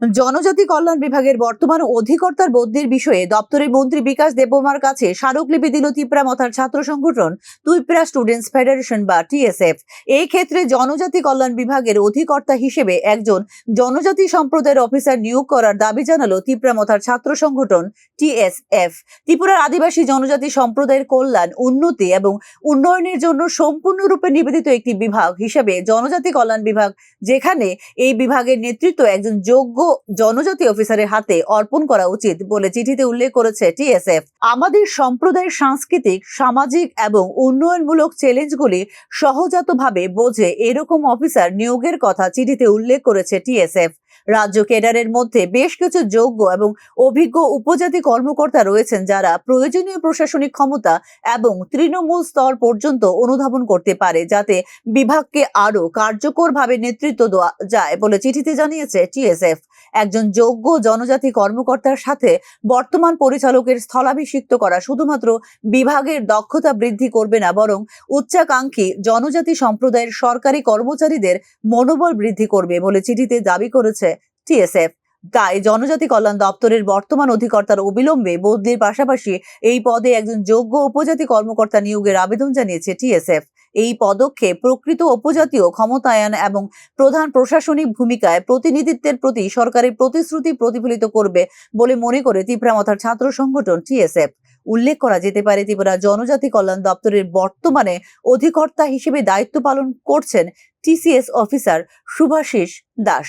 জনজাতি কল্যাণ বিভাগের বর্তমান অধিকর্তার বদলির বিষয়ে দপ্তরের মন্ত্রী বিকাশ দেববর্মার কাছে স্মারকলিপি দিল তিপ্রা মথার ছাত্র সংগঠন তুইপ্রা স্টুডেন্টস ফেডারেশন বা টিএসএফ। এই ক্ষেত্রে জনজাতি কল্যাণ বিভাগের অধিকর্তা হিসেবে একজন জনজাতি সম্প্রদায়ের অফিসার নিয়োগ করার দাবি জানালো তিপ্রা মথার ছাত্র সংগঠন টিএসএফ। ত্রিপুরার আদিবাসী জনজাতি সম্প্রদায়ের কল্যাণ, উন্নতি এবং উন্নয়নের জন্য সম্পূর্ণরূপে নিবেদিত একটি বিভাগ হিসেবে জনজাতি কল্যাণ বিভাগ, যেখানে এই বিভাগের নেতৃত্ব একজন যোগ্য জনজাতি অফিসারের হাতে অর্পণ করা উচিত বলে চিঠিতে উল্লেখ করেছে টিএসএফ। আমাদের সম্প্রদায়ের সাংস্কৃতিক, সামাজিক এবং উন্নয়নমূলক চ্যালেঞ্জগুলি সহজাতভাবে বোঝে এরকম অফিসার নিয়োগের কথা চিঠিতে উল্লেখ করেছে টিএসএফ। রাজ্য কেডারের মধ্যে বেশ কিছু যোগ্য এবং অভিজ্ঞ উপজাতি কর্মকর্তা রয়েছেন যারা প্রয়োজনীয় প্রশাসনিক ক্ষমতা এবং তৃণমূল স্তর পর্যন্ত অনুধাবন করতে পারে যাতে বিভাগকে আরও কার্যকরভাবে নেতৃত্ব দেওয়া যায় বলে চিঠিতে জানিয়েছে টিএসএফ। একজন যোগ্য জনজাতি কর্মকর্তার সাথে বর্তমান পরিচালকের স্থলাভিষিক্ত করা শুধুমাত্র বিভাগের দক্ষতা বৃদ্ধি করবে না, বরং উচ্চাকাঙ্ক্ষী জনজাতি সম্প্রদায়ের সরকারি কর্মচারীদের মনোবল বৃদ্ধি করবে বলে চিঠিতে দাবি করেছে। টিএসএফ। তাই জনজাতি কল্যাণ দপ্তরের বর্তমান অধিকর্তার অবিলম্বে বদলির পাশাপাশি এই পদে একজন যোগ্য উপজাতি কর্মকর্তা নিয়োগের আবেদন জানিয়েছে টিএসএফ। এই পদক্ষেপ প্রকৃত উপজাতীয়, ক্ষমতায়ন এবং প্রধান প্রশাসনিক ভূমিকায় প্রতিনিধিত্বের প্রতি সরকারের প্রতিশ্রুতি প্রতিফলিত করবে বলে মনে করে ত্রিপুরামথার ছাত্র সংগঠন টিএসএফ। উল্লেখ করা যেতে পারে, ত্রিপুরা জনজাতি কল্যাণ দপ্তরের বর্তমানে অধিকর্তা হিসেবে দায়িত্ব পালন করছেন TCS officer Subhashis Das.